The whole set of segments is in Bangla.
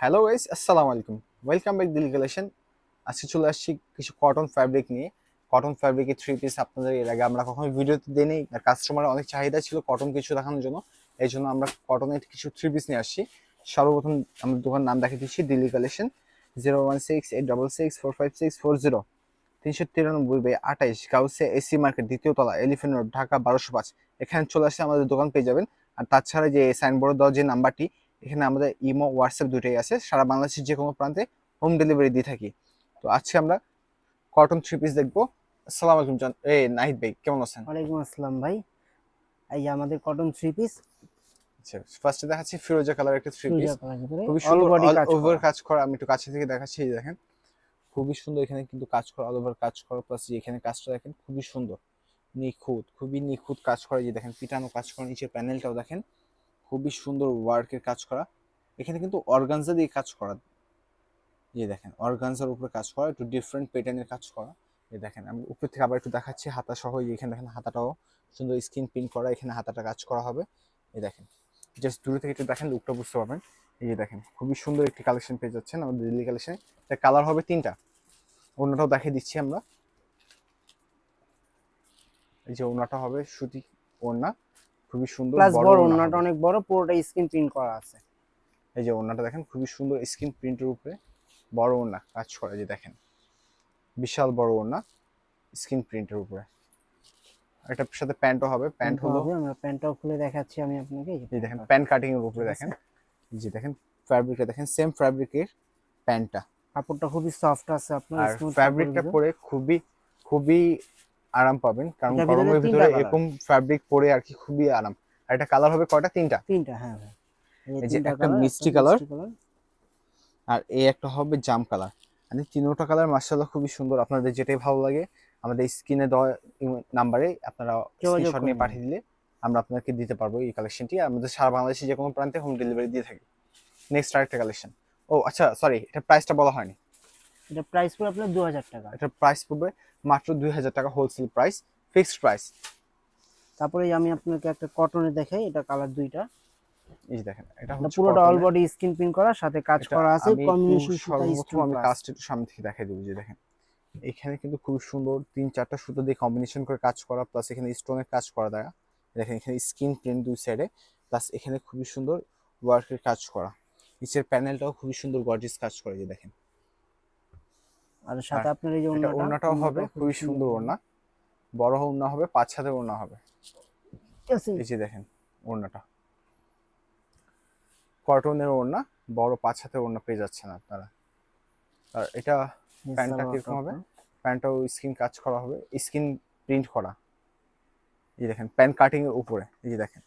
হ্যালো গাইস আসসালামু আলাইকুম ওয়েলকাম ব্যাক দিল কালেকশন আজকে চলে আসছি কিছু কটন ফ্যাব্রিক নিয়ে। কটন ফ্যাব্রিকের থ্রি পিস আপনাদের এর আগে আমরা কখনো ভিডিওতে দিইনি। কাস্টমারের অনেক চাহিদা ছিল কটন কিছু দেখানোর জন্য। এই জন্য আমরা কটনের কিছু থ্রি পিস নিয়ে আসছি। সর্বপ্রথম আমাদের দোকান নাম দেখে দিচ্ছি Delhi collection zero one six eight double six four five six four zero তিনশো তিরানব্বই বাই আঠাইশ গাউসে এসি মার্কেট দ্বিতীয় তলা এলিফেন্ট রোড ঢাকা, বারোশো পাঁচ। এখানে চলে আসলে আমাদের দোকান পেয়ে যাবেন। আর তাছাড়া যে সাইনবোর্ড দেওয়া যে নাম্বারটি এখানে আমাদের ইমো হোয়াটসঅ্যাপ দুটোই আছে। সারা বাংলাদেশের যে কোনো প্রান্তে হোম ডেলিভারি দিয়ে থাকি। তো আজকে আমরা কটন থ্রি পিস দেখব। আসসালামু আলাইকুম জান এ নাহিদ ভাই কেমন আছেন? ওয়ালাইকুম আসসালাম ভাই। এই আমাদের কটন থ্রি পিস আচ্ছা ফার্স্টে দেখাচ্ছি ফিরোজা কালার একটা থ্রি পিস খুবই সুন্দর অল ওভার। কাজ করা। আমি একটু কাছে থেকে দেখাচ্ছি এই দেখেন। খুবই সুন্দর এখানে কিন্তু কাজ করা অল ওভার কাজ করা। প্লাস এখানে কাজটা দেখেন খুবই সুন্দর। নিখুঁত খুবই নিখুঁত কাজ করা। যে দেখেন পিটানো কাজ করা। নিচের প্যানেলটাও দেখেন। খুবই সুন্দর ওয়ার্কের কাজ করা। এখানে কিন্তু অর্গানজা দিয়ে কাজ করা। এই দেখেন অর্গানজার উপরে কাজ করা, একটু ডিফারেন্ট প্যাটার্নের কাজ করা। এই দেখেন, আমি উপর থেকে আবার একটু দেখাচ্ছি, হাতা সহ এখানে দেখেন, হাতাটাও সুন্দর স্ক্রিন প্রিন্ট করা, এখানে হাতাটা কাজ করা হবে। এই দেখেন জাস্ট দূরে থেকে একটু দেখেন লুকটা বুঝতে পারবেন। এই যে দেখেন, খুবই সুন্দর একটি কালেকশন পেয়ে যাচ্ছেন আমাদের দিল্লি কালেকশনে এটা কালার হবে তিনটা। অন্যটাও দেখিয়ে দিচ্ছি আমরা। এই যে ওড়নাটা হবে সুতি ওড়না। খুবই সুন্দর প্লাস বড় ওন্নাটা অনেক বড় পুরোটা স্ক্রিন প্রিন্ট করা আছে। এই যে ওড়নাটা দেখেন খুবই সুন্দর স্ক্রিন প্রিন্টের উপরে বড় ওড়না কাজ করে যে দেখেন। বিশাল বড় ওড়না স্ক্রিন প্রিন্টের উপরে। এটার সাথে প্যান্টও হবে প্যান্ট হলো আমরা প্যান্টটাও খুলে দেখাচ্ছি আমি আপনাকে। এই যে দেখেন প্যান্ট কাটিং এর উপরে দেখেন। যে দেখেন ফ্যাব্রিকটা দেখেন সেম ফ্যাব্রিকের প্যান্টটা। কাপড়টা খুবই সফট আছে আপনার আর smooth ফ্যাব্রিকটা পরে খুবই খুবই আরাম পাবেন। কারণ গরমের ভিতরে এরকম ফ্যাব্রিক পরে আর কি খুবই আরাম। আর এটা কালার হবে কয়টা? তিনটা? তিনটা হ্যাঁ ভাই এই যে একটা মিষ্টি colour। আর এই একটা হবে জাম কালার মানে তিনোটা কালার মার্শাল্লাহ খুবই সুন্দর। আপনাদের যেটাই ভালো লাগে আমাদের স্ক্রিনে দেওয়া নাম্বারে আপনারা স্ক্রিনশট নিয়ে পাঠিয়ে দিলে আমরা আপনাকে দিতে পারব এই কালেকশনটি আমাদের সারা বাংলাদেশে যে কোনো প্রান্তে হোম ডেলিভারি দিয়ে থাকি। নেক্সট আরেকটা কালেকশন ও আচ্ছা সরি এটা প্রাইসটা বলা হয়নি। এটা প্রাইস পড়বে আপনার দু হাজার টাকা। এটা প্রাইস পড়বে মাত্র দুই হাজার টাকা হোলসেল প্রাইস ফিক্সড প্রাইস তারপরে আমি আপনাকে একটা কটনে দেখাই এটা কালার দুইটা। এই দেখেন এটা হচ্ছে পুরোটা অল বডি স্ক্রিন প্রিন্ট করা সাথে কাজ করা আছে কম্বিনেশন সুতা স্টোন আমি কাজ কাজটা একটু সামনে থেকে দেখাই দেবো যে দেখেন। এখানে কিন্তু খুব সুন্দর তিন চারটা সুতো দিয়ে কম্বিনেশন করে কাজ করা প্লাস এখানে স্টোনের কাজ করা দেয়া দেখেন এখানে স্কিন প্রিন্ট দুই সাইডে প্লাস এখানে খুবই সুন্দর ওয়ার্কের কাজ করা। নিচের প্যানেলটাও খুবই সুন্দর গর্জিস কাজ করে যে দেখেন। আর সাথে আপনার এই যে ওড়নাটাও হবে খুবই সুন্দর ওড়না। বড় ওড়না হবে পাঁচ হাতের ওড়না হবে। আছে। এই যে দেখেন ওড়নাটা। কটনের ওড়না বড় পাঁচ হাতের ওড়না পেয়ে যাচ্ছেন আপনারা। আর এটা প্যান্টটা কীরকম হবে? প্যান্টটাও স্কিন কাজ করা হবে স্কিন প্রিন্ট করা। এই দেখেন প্যান্ট কাটিং এর উপরে এই যে দেখেন।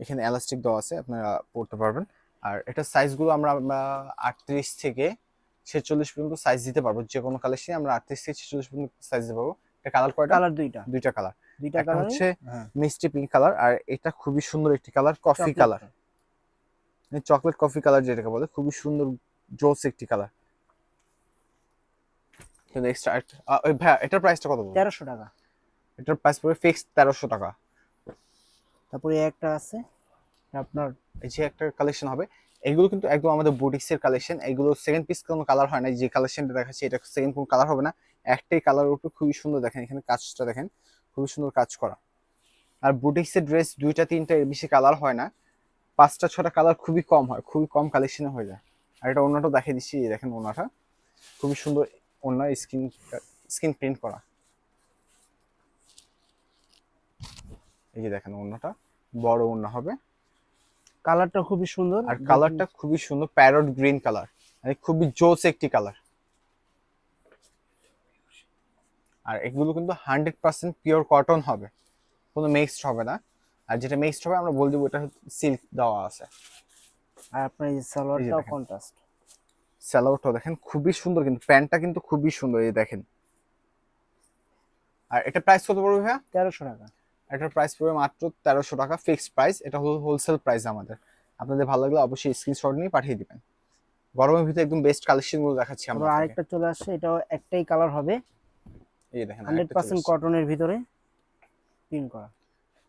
এখানে এলাস্টিক দেওয়া আছে আপনারা পড়তে পারবেন। আর এটা সাইজগুলো আমরা আটত্রিশ থেকে ছেচল্লিশ পর্যন্ত সাইজ দিতে পারব। যে কোনো কালেকশনে আমরা আটত্রিশ থেকে ছেচল্লিশ পর্যন্ত সাইজ দিতে পারব। এটা কালার কয়টা? কালার দুইটা। দুইটা কালার দুইটা কালার হচ্ছে হ্যাঁ। মিষ্টি পিঙ্ক কালার আর এটা খুবই সুন্দর একটি colour coffee colour chocolate coffee colour যেটাকে বলে খুবই সুন্দর জোস একটি কালার নেক্সট এটার প্রাইসটা কত বলব? টাকা। এটার প্রাইস পড়বে ফিক্সড টাকা। তারপরে একটা আছে আপনার এই যে একটা কালেকশন হবে এগুলো কিন্তু একদম আমাদের বুটিক্সের কালেকশন এগুলো সেকেন্ড পিস কোনো কালার হয় না যে কালেকশনটা দেখাচ্ছি, এটা সেকেন্ড কোনো কালার হবে না। একটাই কালার উপর খুবই সুন্দর দেখেন, এখানে কাজটা দেখেন, খুবই সুন্দর কাজ করা। আর বুটিক্সের ড্রেস দুইটা, তিনটা এর বেশি কালার হয় না। পাঁচটা, ছটা কালার খুবই কম হয়, খুবই কম কালেকশনে হয়ে যায়। আর এটা অন্যটাও দেখিয়ে দিচ্ছি দেখেন ওনাটা খুবই সুন্দর অন্য স্কিন স্কিন প্রিন্ট করা। এই যে দেখেন অন্যটা বড় অন্য হবে। কালারটা খুবই সুন্দর। আর কালারটা খুবই সুন্দর প্যারট গ্রিন কালার মানে খুবই জোস একটি কালার আর এগুলো কিন্তু হান্ড্রেড পার্সেন্ট পিওর কটন হবে। কোনো মিক্সড হবে না। আর যেটা মিক্সড হবে আমরা বলে দেবো এটা সিল্ক দেওয়া আছে। আর আপনার এই সালোয়ারটাও। কন্ট্রাস্ট স্যালোয়ারটাও দেখেন। খুবই সুন্দর কিন্তু প্যান্টটা কিন্তু খুবই সুন্দর এই দেখেন। আর এটা প্রাইস কত পড়বে ভাইয়া? তেরোশো টাকা। এটার প্রাইস পড়বে মাত্র তেরোশো টাকা ফিক্সড প্রাইস এটা হলো হোলসেল প্রাইস আমাদের। আপনাদের ভালো লাগলে অবশ্যই স্ক্রিনশট নিয়ে পাঠিয়ে দিবেন। গরমের ভিতরে একদম বেস্ট কালেকশনগুলো দেখাচ্ছি আমরা আরেকটা চলে আসছে এটাও একটাই কালার হবে। এই দেখেন হান্ড্রেড আরেকটা পার্সেন্ট চলে এসেছে। কটনের ভিতরে প্রিন্ট করা।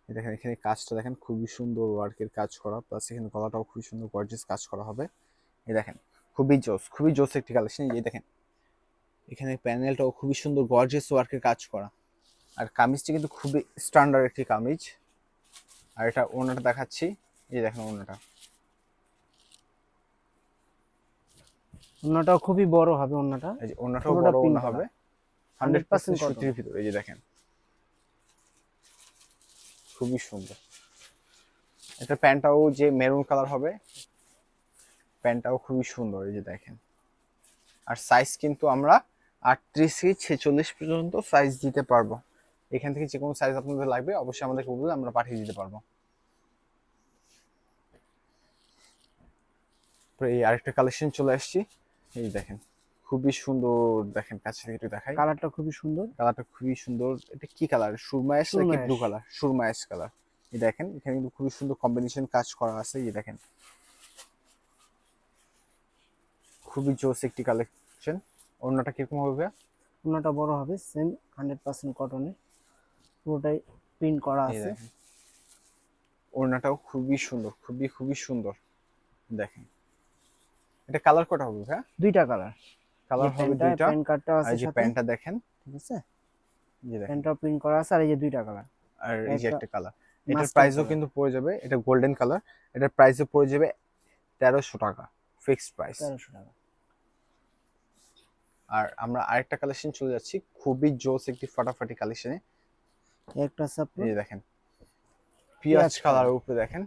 এই দেখেন এখানে কাজটা দেখেন খুবই সুন্দর ওয়ার্কের কাজ করা প্লাস এখানে গলাটাও খুবই সুন্দর গর্জিয়াস কাজ করা হবে। এই দেখেন খুবই জোস খুবই জোস একটি কালেকশন এই দেখেন। এখানে প্যানেলটাও খুবই সুন্দর গর্জিয়াস ওয়ার্কের কাজ করা। আর কামিজটি কিন্তু খুবই স্ট্যান্ডার্ড একটি কামিজ। আর এটা ওনাটা দেখাচ্ছি। এই দেখেন ওনাটা ওনাটাও খুবই বড় হবে ওনাটা এই যে ওনাটাও বড় ওনা হবে। 100% সুতির ভিতরে এই যে দেখেন। খুবই সুন্দর। এটা প্যান্টটাও যে মেরুন কালার হবে প্যান্টটাও খুবই সুন্দর এই যে দেখেন। আর সাইজ কিন্তু আমরা আটত্রিশ থেকে ছেচল্লিশ পর্যন্ত সাইজ দিতে পারব। এখান থেকে যে কোনো সাইজ আপনাদের লাগবে অবশ্যই আমাদেরকে বলবেন আমরা পাঠিয়ে দিতে পারব। এই আরেকটা কালেকশন চলে আসছি। এই দেখেন খুবই সুন্দর দেখেন কাছে থেকে একটু দেখাই। কালারটা খুবই সুন্দর। কালারটা খুবই সুন্দর। এটা কি কালার সুরমা অ্যাশ নাকি ব্লু কালার সুরমা অ্যাশ কালার এই দেখেন এখানে কিন্তু খুবই সুন্দর কম্বিনেশন কাজ করা আছে। এই দেখেন। খুবই জোস একটি কালেকশন অন্যটা কীরকম হবে অন্যটা বড় হবে সেম হান্ড্রেড পার্সেন্ট কটনে পুরোটাই প্রিন্ট করা আছে। ওড়নাটাও খুবই সুন্দর খুবই খুবই সুন্দর। দেখেন। এটা কালার কটা হবে ভাইয়া দুইটা কালার কালার হবে দুইটা। প্যান কার্ডটা আছে এই যে প্যান্টটা দেখেন ঠিক আছে? এই দেখেন। প্যান্টটা প্রিন্ট করা আছে আর এই যে দুইটা কালার আর এই যে একটা একটা কালার এটার প্রাইসও কিন্তু পড়ে যাবে এটা গোল্ডেন কালার এটার প্রাইসও পড়ে যাবে তেরোশো টাকা ফিক্সড প্রাইস তেরোশো টাকা। আর আমরা আরেকটা কালেকশন চলে যাচ্ছি খুবই জোস একটি ফাটাফাটি কালেকশনে একটা আছে এই দেখেন। পিঁয়াজ কালারের উপরে দেখেন।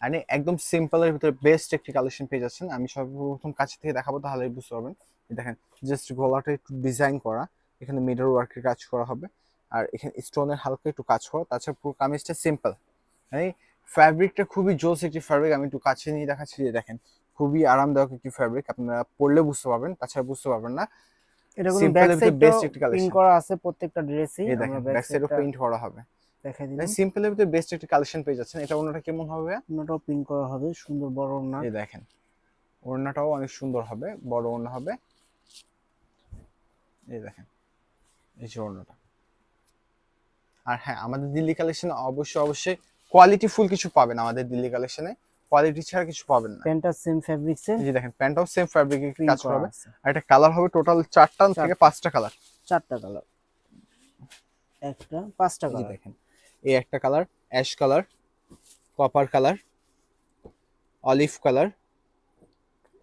মানে একদম সিম্পলের ভিতরে বেস্ট একটি কালেকশন পেয়ে যাচ্ছেন। আমি সর্বপ্রথম কাছে থেকে দেখাবো তাহলে বুঝতে পারবেন। দেখেন জাস্ট গলাটা একটু ডিজাইন করা। এখানে মিডল ওয়ার্কের কাজ করা হবে। আর এখানে স্টোনের হালকা একটু কাজ করা। তাছাড়া পুরো কামিজটা সিম্পল মানে ফ্যাব্রিকটা খুবই জোস একটি ফ্যাব্রিক আমি একটু কাছে নিয়ে দেখাচ্ছি। যে দেখেন খুবই আরামদায়ক একটি ফ্যাব্রিক আপনারা পরলে বুঝতে পারবেন তাছাড়া বুঝতে পারবেন না। এটা কোনো ব্যাক সাইড best একটি। প্রিন্ট করা আছে প্রত্যেকটা ড্রেসেই আমরা ব্যাক সাইডও প্রিন্ট করা হবে। দেখাই দিলাম। সিম্পলের ভিতরে বেস্ট একটি কালেকশন পেয়ে যাচ্ছেন। এটা ওনাটা কেমন হবে? ওনাটাও প্রিন্ট করা হবে সুন্দর বড় ওনা এই দেখেন ওড়নাটাও অনেক সুন্দর হবে বড় ওড়না হবে। এই দেখেন এই যে ওড়নাটা। আর হ্যাঁ আমাদের দিল্লি কালেকশন অবশ্যই অবশ্যই কোয়ালিটি ফুল কিছু পাবেন আমাদের দিল্লি কালেকশনে কোয়ালিটি ছাড়া কিছু পাবেন না। প্যান্টটা সেম ফ্যাব্রিক্সের এই যে দেখেন প্যান্টটাও সেম ফ্যাব্রিকের প্রিন্ট কাজ হবে। আর এটা কালার হবে টোটাল চারটা থেকে পাঁচটা কালার চারটা কালার একটা পাঁচটা কালার দেখেন এই একটা colour ash colour copper colour olive colour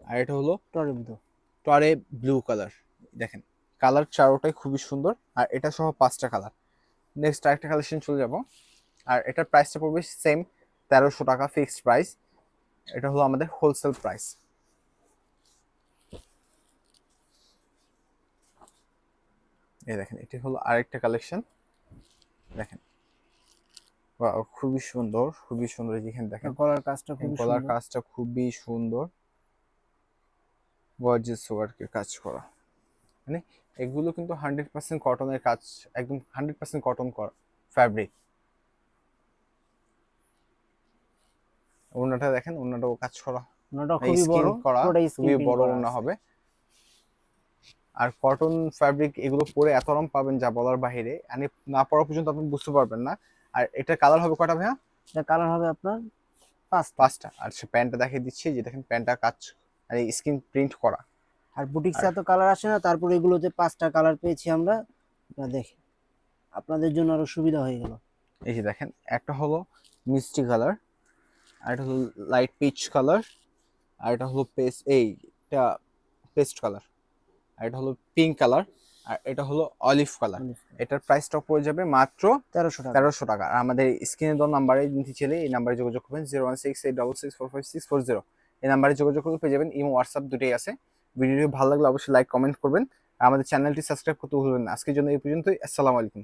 আর এটা হলো টরে ভিতর টরে ব্লু কালার দেখেন কালার চারোটাই খুবই সুন্দর আর এটা সহ পাঁচটা কালার নেক্সট আরেকটা কালেকশন চলে যাব। আর এটার প্রাইসটা পড়বে সেম তেরোশো টাকা ফিক্সড প্রাইস এটা হলো আমাদের হোলসেল প্রাইস এই দেখেন এটি হলো আরেকটা কালেকশন দেখেন খুবই সুন্দর খুবই সুন্দর এই যে এখানে দেখেন। গলার কাজটা খুব গলার সুন্দর। কাজটা খুবই সুন্দর। গর্জিয়াস ওয়ার্কের কাজ করা। মানে এগুলো কিন্তু হান্ড্রেড পার্সেন্ট কটনের কাজ একদম হান্ড্রেড পার্সেন্ট কটন করা ফ্যাব্রিক ওনাটা দেখেন ওনাটাও কাজ করা। ওনাটা খুবই বড় করা খুবই বড় ওনা হবে। আর কটন ফ্যাব্রিক এগুলো পরে এত আরাম পাবেন যা বলার বাইরে মানে না পড়া পর্যন্ত আপনি বুঝতে পারবেন না। আর এটা কালার হবে কটা ভাইয়া? এটা কালার হবে আপনার পাঁচটা। পাঁচটা। আর সে প্যান্টটা দেখিয়ে দিচ্ছি যে দেখেন প্যান্টটা কাজ মানে স্কিন প্রিন্ট করা। আর বুটিক্সে এত কালার আসে না তারপরে এগুলোতে পাঁচটা কালার পেয়েছি আমরা দেখেন। আপনাদের জন্য আরও সুবিধা হয়ে গেল। এই যে দেখেন একটা হলো মিষ্টি কালার আর এটা হলো লাইট পিচ কালার আর এটা হলো পেস্ট এইটা পেস্ট কালার আর এটা হলো পিঙ্ক কালার আর এটা হলো অলিভ কালার এটার প্রাইসটা পড়ে যাবে মাত্র তেরোশো টাকা। তেরোশো টাকা। আর আমাদের স্ক্রিনে দেওয়া নাম্বারে নিতে চাইলে এই নাম্বারে যোগাযোগ করবেন zero one six eight double six four five six four zero এই নাম্বারে যোগাযোগ করলে পেয়ে যাবেন ইমো হোয়াটসঅ্যাপ দুটোই আছে। ভিডিওটি ভালো লাগলে অবশ্যই লাইক কমেন্ট করবেন। আর আমাদের চ্যানেলটি সাবস্ক্রাইব করতে ভুলবেন না। আজকের জন্য এই পর্যন্তই। আসসালামু আলাইকুম।